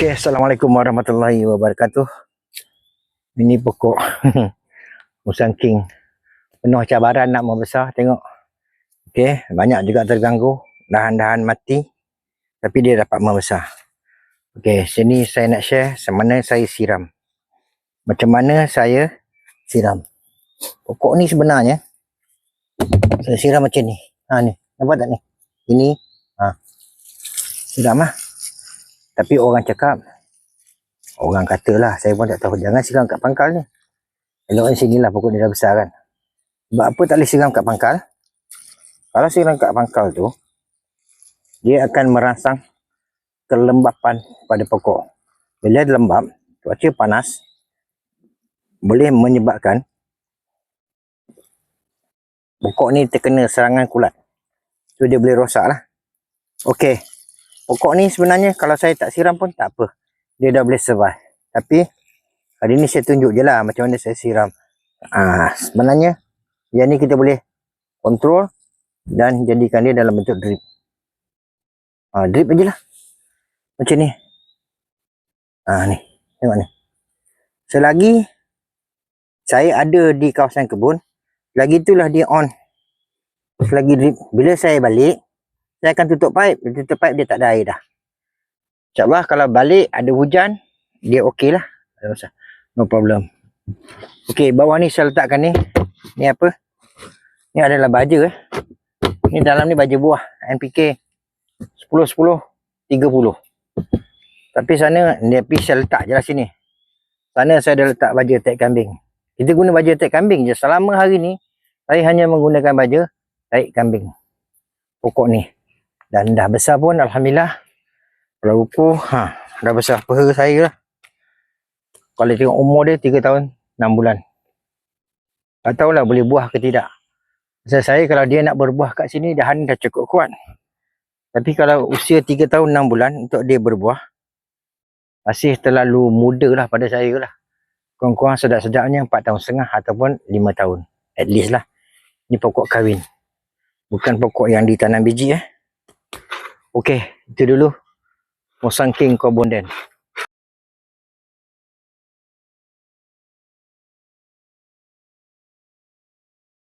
Okey, Assalamualaikum warahmatullahi wabarakatuh. Ini pokok musang king. Penuh cabaran nak membesar, tengok. Okey, banyak juga terganggu. Dahan-dahan mati. Tapi dia dapat membesar. Okey, sini saya nak share semana saya siram. Macam mana saya siram. Pokok ni sebenarnya, saya siram macam ni. Ha ni, nampak tak ni? Ini, ha. Siram lah. Tapi orang cakap, orang katalah, saya pun tak tahu, jangan siram kat pangkal ni. Elok sini lah pokok ni dah besar kan. Sebab apa tak boleh siram kat pangkal? Kalau siram kat pangkal tu, dia akan merangsang kelembapan pada pokok. Bila dia lembab, cuaca panas, boleh menyebabkan pokok ni terkena serangan kulat. So dia boleh rosak lah. Okey. Pokok ni sebenarnya kalau saya tak siram pun tak apa. Dia dah boleh survive. Tapi hari ni saya tunjuk je lah macam mana saya siram. Ah, sebenarnya yang ni kita boleh kontrol dan jadikan dia dalam bentuk drip. Ah, drip aje lah. Macam ni. Ah ni. Tengok ni. Selagi saya ada di kawasan kebun, lagi itulah dia on. Selagi drip. Bila saya balik, saya akan tutup pipe. Bila tutup pipe, dia tak ada air dah. InsyaAllah kalau balik ada hujan, dia okey lah. No problem. Okey, bawah ni saya letakkan ni. Ni apa? Ni adalah baja eh. Ni dalam ni baja buah. NPK 10-10, 30. Tapi sana, dia pergi saya letak je lah sini. Sana saya dah letak baja tek kambing. Kita guna baja tek kambing je. Selama hari ni, saya hanya menggunakan baja taik kambing. Pokok ni. Dan dah besar pun Alhamdulillah. Kalau ukur, ha, dah besar peha saya lah. Kalau tengok umur dia 3 tahun 6 bulan. Tak tahulah boleh buah ke tidak. Pasal saya kalau dia nak berbuah kat sini, dahan dah cukup kuat. Tapi kalau usia 3 tahun 6 bulan untuk dia berbuah, masih terlalu muda lah pada saya lah. Kurang-kurang sedap-sedapnya 4 tahun setengah ataupun 5 tahun. At least lah. Ini pokok kahwin. Bukan pokok yang ditanam biji eh. Okey, itu dulu. Musang King Kobonden.